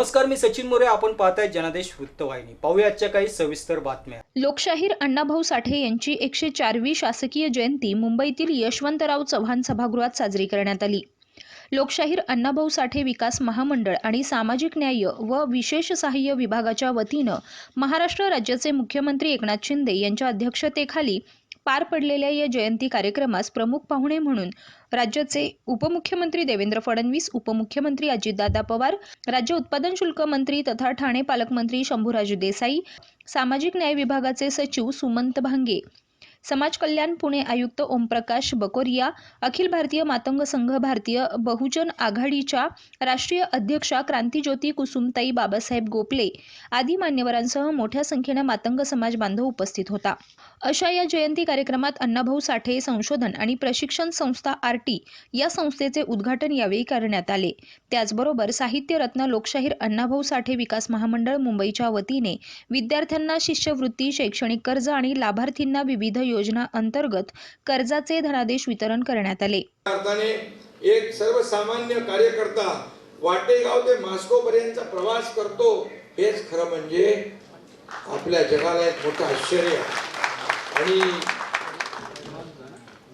नमस्कार मी सचिन मोरे. आपण पाहताय जनादेश वृत्तवाहिनी. पाहूया आजच्या काही सविस्तर बातम्या. लोकशाहीर अण्णाभाऊ साठे यांची एकशे चारवी शासकीय जयंती मुंबईतील यशवंतराव चव्हाण सभागृहात साजरी करण्यात आली. लोकशाहीर अण्णाभाऊ साठे विकास महामंडळ आणि सामाजिक न्याय व विशेष सहाय्य विभागाच्या वतीनं महाराष्ट्र राज्याचे मुख्यमंत्री एकनाथ शिंदे यांच्या अध्यक्षतेखाली पार पडलेल्या या जयंती कार्यक्रमास प्रमुख पाहुणे म्हणून राज्याचे उपमुख्यमंत्री देवेंद्र फडणवीस उपमुख्यमंत्री अजितदादा पवार राज्य उत्पादन शुल्क मंत्री तथा ठाणे पालकमंत्री शंभूराज देसाई सामाजिक न्याय विभागाचे सचिव सुमंत भांगे समाज कल्याण पुणे आयुक्त ओमप्रकाश बकोरिया अखिल भारतीय मातंग संघ भारतीय बहुजन आघाडीच्या राष्ट्रीय अध्यक्षा क्रांतीज्योती कुसुमताई बाबासाहेब गोपले आदी मान्यवरांसह मोठ्या संख्येनं मातंग समाज बांधव उपस्थित होता. अशा या जयंती कार्यक्रमात अण्णाभाऊ साठे संशोधन आणि प्रशिक्षण संस्था आरटी या संस्थेचे उद्घाटन यावेळी करण्यात आले. त्याचबरोबर साहित्यरत्न लोकशाहीर अण्णाभाऊ साठे विकास महामंडळ मुंबईच्या वतीने विद्यार्थ्यांना शिष्यवृत्ती शैक्षणिक कर्ज आणि लाभार्थींना विविध योजना अंतर्गत कर्जाचे धनादेश वितरण करण्यात आले. एक सर्वसामान्य कार्यकर्ता वाटेगाव ते मॉस्को पर्यंतचा प्रवास करतो हेच खरं म्हणजे आपल्या जगाला एक मोठं आश्चर्य आणि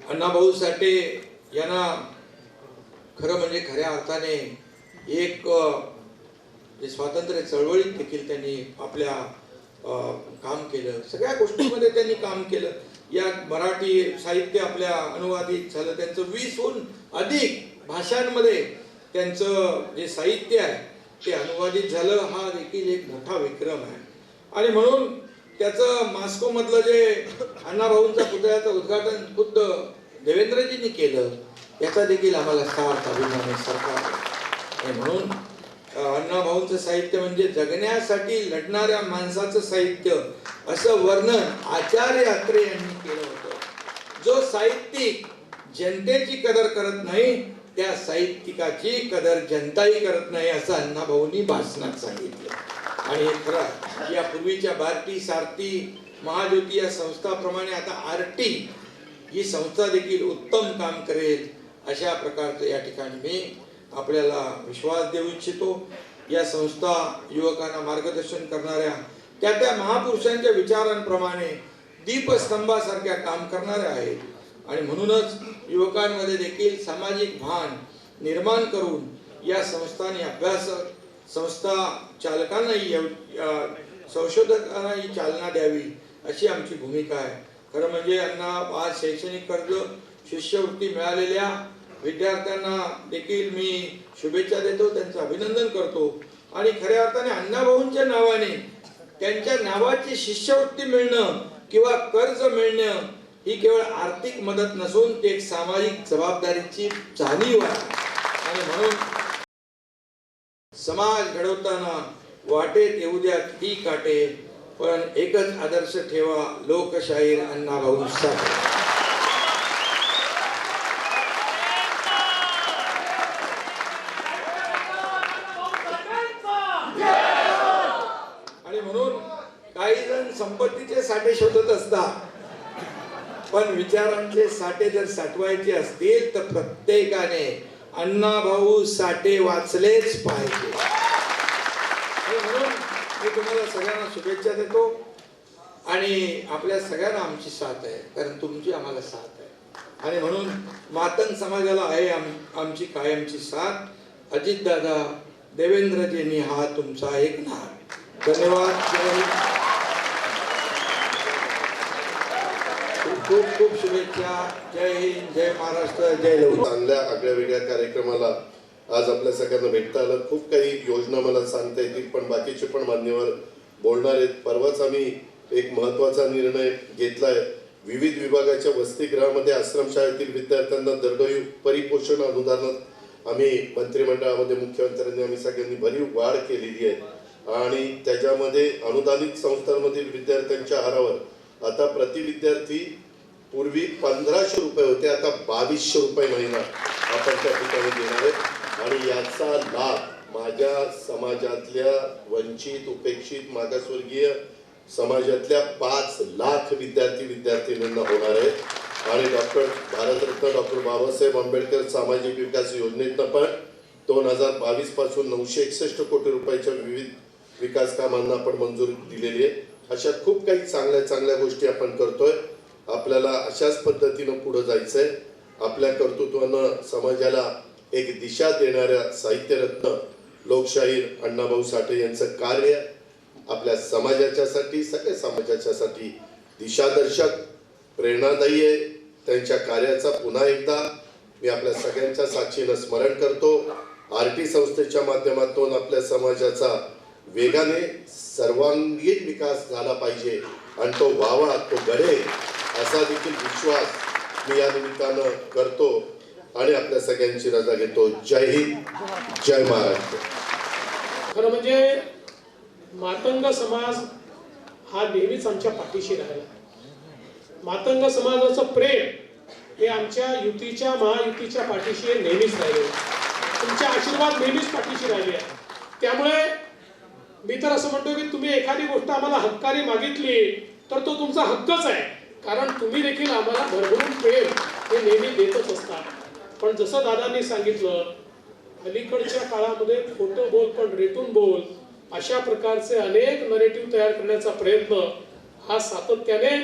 अण्णाभाऊ साठे यांना खरं म्हणजे खऱ्या अर्थाने एक जे स्वातंत्र्य चळवळीत देखील त्यांनी आपल्या काम केलं. सगळ्या गोष्टीमध्ये त्यांनी काम केलं. या मराठी साहित्य आपल्या अनुवादित झालं. त्यांचं वीसहून अधिक भाषांमध्ये त्यांचं जे साहित्य आहे ते अनुवादित झालं. हा देखील एक मोठा विक्रम आहे. आणि म्हणून त्याचं मॉस्कोमधलं जे अण्णाभाऊंचा पुतळ्याचं उद्घाटन खुद्द देवेंद्रजींनी केलं याचा देखील आम्हाला सार्थ अभिमान सरकार आणि म्हणून अण्णाभाऊंचं साहित्य म्हणजे जगण्यासाठी लढणाऱ्या माणसाचं साहित्य असं वर्णन आचार्य अत्रे यांनी जो साहित्यिक जनतेची कदर करत नाही त्या साहित्यिकाची कदर जनताही करत नाही असं अण्णाभाऊंनी भाषणात सांगितलं. आणि खरं या पूर्वीच्या बार्टी सारथी महाज्योती या संस्थाप्रमाणे आता आरटी ही संस्था देखील उत्तम काम करेल अशा प्रकारचं या ठिकाणी मी आपल्याला विश्वास देऊ इच्छितो. या संस्था युवकांना मार्गदर्शन करणाऱ्या त्या त्या महापुरुषांच्या विचारांप्रमाणे दीपस्तंभासारख्या काम करणाऱ्या आहेत. आणि म्हणूनच युवकांमध्ये देखील सामाजिक भान निर्माण करून या संस्थांनी अभ्यास संस्था चालकांनाही संशोधकांनाही चालना द्यावी अशी आमची भूमिका आहे. खरं म्हणजे यांना आज शैक्षणिक कर्ज शिष्यवृत्ती मिळालेल्या विद्यार्थ्यांना देखील मी शुभेच्छा देतो त्यांचं अभिनंदन करतो. आणि खऱ्या अर्थाने अण्णाभाऊंच्या नावाने त्यांच्या नावाची शिष्यवृत्ती मिळणं किंवा कर्ज मिळणं ही केवळ आर्थिक मदत नसून ती एक सामाजिक जबाबदारीची जाणीव आहे. आणि म्हणून समाज घडवताना वाटेत येऊ द्या ती काटे पण एकच आदर्श ठेवा लोकशाहीर अण्णाभाऊ साठे आणि म्हणून काही जण संपत्तीचे साठे शोधत असतात. पण विचारांचे साठे जर साठवायचे असतील तर प्रत्येकाने अण्णा भाऊ साठे वाचलेच पाहिजे. म्हणून मी तुम्हाला सगळ्यांना शुभेच्छा देतो. आणि आपल्या सगळ्यांना आमची साथ आहे कारण तुमची आम्हाला साथ आहे. आणि म्हणून मातंग समाजाला आहे आम- आमची कायमची साथ. अजितदादा देवेंद्रजींनी हा तुमचा एक नाव धन्यवाद जय हिंद. खूप खूप शुभेच्छा. जय हिंद जय महाराष्ट्र जय चांगल्या आगळ्या वेगळ्या कार्यक्रमाला आज आपल्या सगळ्यांना भेटता आलं. खूप काही योजना मला सांगता येतील पण बाकीचे पण मान्यवर बोलणार आहेत. परवाच आम्ही एक महत्त्वाचा निर्णय घेतलाय. विविध विभागाच्या वसतिगृहामध्ये आश्रमशाळेतील विद्यार्थ्यांना दरडोई परिपोषण अनुदानात आम्ही मंत्रिमंडळामध्ये मुख्यमंत्र्यांनी आम्ही सगळ्यांनी भरीव वाढ केलेली आहे. आणि त्याच्यामध्ये अनुदानित संस्थांमधील विद्यार्थ्यांच्या आहारावर आता प्रति विद्यार्थी पूर्वी पंधराशे रुपये होते आता बावीसशे रुपये महिना आपण त्या ठिकाणी देणार आहे. आणि याचा लाभ माझ्या समाजातल्या वंचित उपेक्षित मागासवर्गीय समाजातल्या पाच लाख विद्यार्थी विद्यार्थिनींना होणार आहे. आणि डॉक्टर भारतरत्न डॉक्टर बाबासाहेब आंबेडकर सामाजिक विकास योजनेतनं पण दोन हजार बावीसपासून नऊशे एकसष्ट कोटी रुपयाच्या विविध विकास कामांना आपण मंजुरी दिलेली आहे. अशा खूप काही चांगल्या चांगल्या गोष्टी आपण करतोय. आपल्याला अशाच पद्धतीनं पुढे जायचंय. आपल्या कर्तृत्वानं समाजाला एक दिशा देणाऱ्या साहित्यरत्न लोकशाहीर अण्णाभाऊ साठे यांचं कार्य आपल्या समाजाच्यासाठी सगळ्या समाजाच्यासाठी दिशादर्शक प्रेरणादायी आहे. त्यांच्या कार्याचा पुन्हा एकदा मी आपल्या सगळ्यांच्या साक्षीनं स्मरण करतो. आर टी संस्थेच्या माध्यमातून आपल्या समाजाचा वेगाने सर्वांगीण विकास झाला पाहिजे. आणि तो व्हावा तो घडेल. असा देखील विश्वास मी या निमित्तानं करतो आणि आपल्या सगळ्यांची रजा घेतो. जय हिंद जय महाराष्ट्र. खरं म्हणजे मातंग समाज हा नेहमीच आमच्या पाठीशी राहिला. मातंग समाजाचं प्रेम हे आमच्या युतीच्या महायुतीच्या पाठीशी नेहमीच राहिले. तुमचे आशीर्वाद नेहमीच पाठीशी राहिले. आहे त्यामुळे मी तर असं म्हणतो की तुम्ही एखादी गोष्ट आम्हाला हक्काने मागितली तर तो तुमचा हक्कच आहे. कारण तुम्ही देखील आम्हाला भरभरून प्रेम हे नेहमी देतच असता. पण जसं दादांनी सांगितलं अलीकडच्या काळामध्ये खोटं बोल पण रेटून बोल अशा प्रकारचे अनेक नरेटिव्ह तयार करण्याचा प्रयत्न हा सातत्याने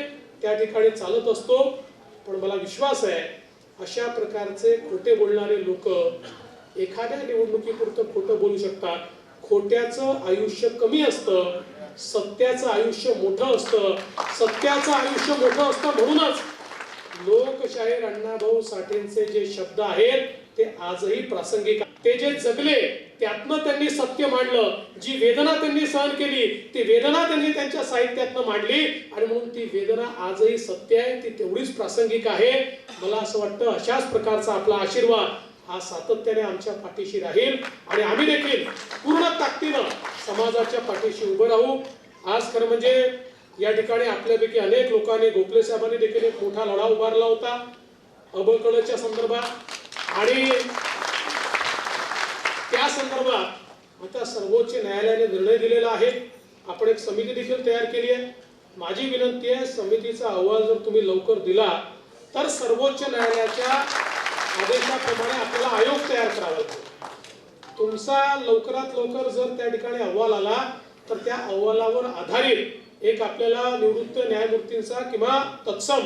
त्या ठिकाणी चालत असतो. पण मला विश्वास आहे अशा प्रकारचे खोटे बोलणारे लोक एखाद्या निवडणुकीपुरतं खोटं बोलू शकतात. खोट्याचं आयुष्य कमी असतं सत्याचं आयुष्य मोठं असतं. सत्याचं आयुष्य मोठं असतं म्हणूनच लोकशाहीर अण्णाभाऊ साठेंचे जे शब्द आहेत ते आजही प्रासंगिक ते जे जगले त्यातनं त्यांनी सत्य मांडलं. जी वेदना त्यांनी सहन केली ती वेदना त्यांनी त्यांच्या साहित्यातनं मांडली आणि म्हणून ती वेदना आजही सत्य आहे ती तेवढीच प्रासंगिक आहे. मला असं वाटतं अशाच प्रकारचा आपला आशीर्वाद हा सातत्याने आमच्या पाठीशी राहील आणि आम्ही देखील पूर्ण ताकदीनं समाजाच्या पाठीशी उभं राहू. आज खरं म्हणजे या ठिकाणी आपल्यापैकी अनेक लोकांनी गोखले साहेबांनी देखील एक मोठा लढा उभारला होता. अबकडच्या संदर्भात. आणि त्या संदर्भात आता सर्वोच्च न्यायालयाने निर्णय दिलेला आहे. आपण एक समिती देखील तयार केली आहे. माझी विनंती आहे समितीचा अहवाल जर तुम्ही लवकर दिला तर सर्वोच्च न्यायालयाच्या आदेशाप्रमाणे आपल्याला आयोग तयार करावा लागतो तुमचा लवकरात लवकर जर त्या ठिकाणी अहवाल आला तर त्या अहवालावर आधारित एक आपल्याला निवृत्त न्यायमूर्तींचा किंवा तत्सम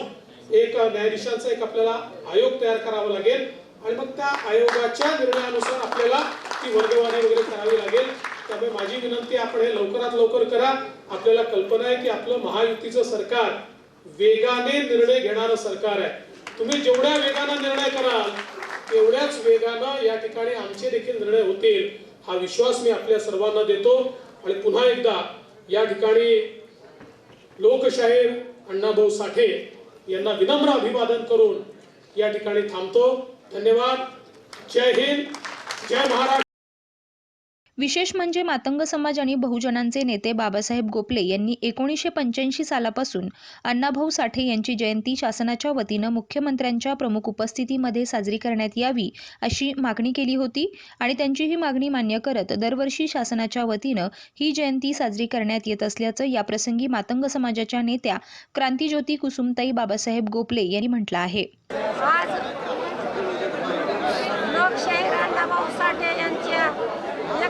एक न्यायाधीशांचा एक आपल्याला आयोग तयार करावा लागेल. आणि मग त्या आयोगाच्या निर्णयानुसार आपल्याला ती वर्गवारी वगैरे करावी लागेल. त्यामुळे माझी विनंती आपण हे लवकरात लवकर करा. आपल्याला कल्पना आहे की आपलं महायुतीचं सरकार वेगाने निर्णय घेणारं सरकार आहे. तुम्ही जेवढ्या वेगानं निर्णय कराल तेवढ्याच वेगानं या ठिकाणी आमचे देखील निर्णय होतील हा विश्वास मी आपल्या सर्वांना देतो. आणि पुन्हा एकदा या ठिकाणी लोकशाहीर अण्णाभाऊ साठे यांना विनम्र अभिवादन करून या ठिकाणी थांबतो. धन्यवाद. जय हिंद. जय महाराष्ट्र. विशेष म्हणजे मातंग समाज आणि बहुजनांचे नेते बाबासाहेब गोपले यांनी एकोणीसशे पंच्याऐंशी सालापासून अण्णाभाऊ साठे यांची जयंती शासनाच्या वतीनं मुख्यमंत्र्यांच्या प्रमुख उपस्थितीमध्ये साजरी करण्यात यावी अशी मागणी केली होती आणि त्यांची ही मागणी मान्य करत दरवर्षी शासनाच्या वतीनं ही जयंती साजरी करण्यात येत असल्याचं याप्रसंगी मातंग समाजाच्या नेत्या क्रांतीज्योती कुसुमताई बाबासाहेब गोपले यांनी म्हटलं आहे आज लोकशाहीर अण्णाभाऊ साठे यांच्या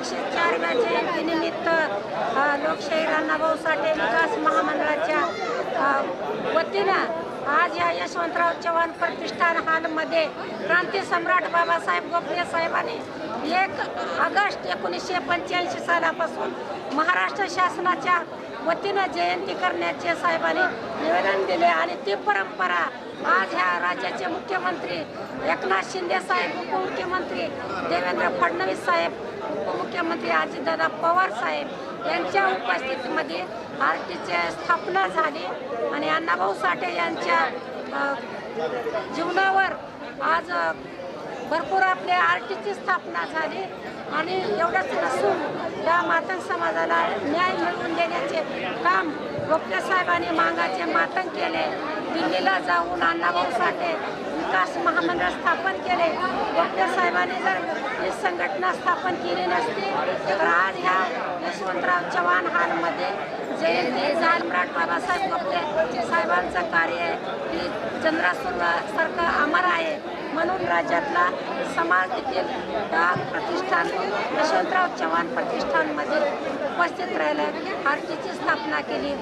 एकशे चारव्या जयंतीनिमित्त लोकशाही राणाभाऊ साठे विकास महामंडळाच्या वतीनं आज या यशवंतराव चव्हाण प्रतिष्ठान हॉलमध्ये क्रांती सम्राट बाबासाहेब गोखले साहेबांनी एक ऑगस्ट एकोणीसशे पंच्याऐंशी सालापासून महाराष्ट्र शासनाच्या वतीनं जयंती करण्याचे साहेबांनी निवेदन दिले आणि ती परंपरा आज ह्या राज्याचे मुख्यमंत्री एकनाथ शिंदे साहेब उपमुख्यमंत्री देवेंद्र फडणवीस साहेब उपमुख्यमंत्री अजितदादा पवार साहेब यांच्या उपस्थितीमध्ये आर टीची स्थापना झाली आणि अण्णाभाऊ साठे यांच्या जीवनावर आज भरपूर आपल्या आर टीची स्थापना झाली आणि एवढंच नसून या मातंग समाजाला न्याय मिळवून देण्याचे काम गोपले साहेबांनी मांगाचे मातंग केले. दिल्लीला जाऊन अण्णाभाऊ साठे विकास महामंडळ स्थापन केले. डॉक्टर साहेबांनी जर ही संघटना स्थापन केली नसती तर आज ह्या यशवंतराव चव्हाण हॉलमध्ये जयंती सम्राट बाबासाहेब गोपले साहेबांचं कार्य ही चंद्रासूर सारखं अमर आहे. म्हणून राज्यातला समाज देखील प्रतिष्ठान यशवंतराव चव्हाण प्रतिष्ठानमध्ये उपस्थित राहिलं आरटीची स्थापना केली.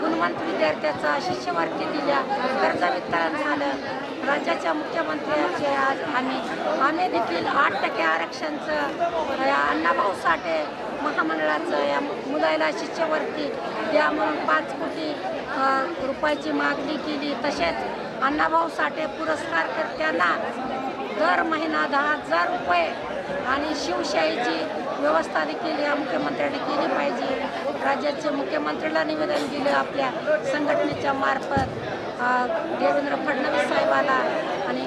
गुणवंत विद्यार्थ्याचा शिष्यवृत्ती दिल्या. कर्ज वितरण झालं. राज्याच्या मुख्यमंत्र्यांचे आज आम्ही. आम्ही देखील आठ टक्के आरक्षणचं या अण्णाभाऊ साठे महामंडळाचं या मुलाला शिष्यवृत्ती द्या म्हणून पाच कोटी रुपयाची मागणी केली. तसेच अण्णाभाऊ साठे पुरस्कारकर्त्यांना दर महिना दहा हजार रुपये आणि शिवशाहीची व्यवस्था देखील या मुख्यमंत्र्यांनी केली पाहिजे. राज्याचे मुख्यमंत्र्याला निवेदन दिलं आपल्या संघटनेच्या मार्फत. देवेंद्र फडणवीस साहेबाला आणि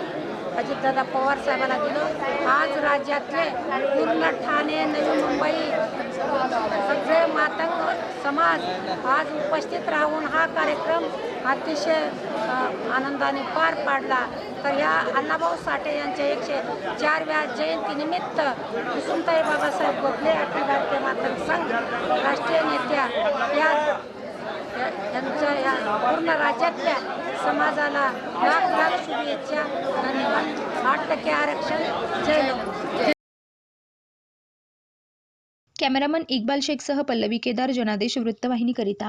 अजितदादा पवार साहेबाला दिलं. आज राज्यातले पूर्ण ठाणे नवी मुंबई सगळे मातंग समाज आज उपस्थित राहून हा कार्यक्रम अतिशय आनंदाने पार पाडला. तर या अण्णाभाऊ साठे यांच्या एकशे चारव्या जयंतीनिमित्त कुसुमताई बाबासाहेब गोखले अखिल भारतीय मातंग संघ राष्ट्रीय नेत्या या- यांच्या या पूर्ण राज्यातल्या समाजाला लाख लाख शुभेच्छा धन्यवाद आठ टक्के आरक्षण जय कॅमेरामन इक्बाल शेखसह पल्लवी केदार जनादेश वृत्तवाहिनीकरिता.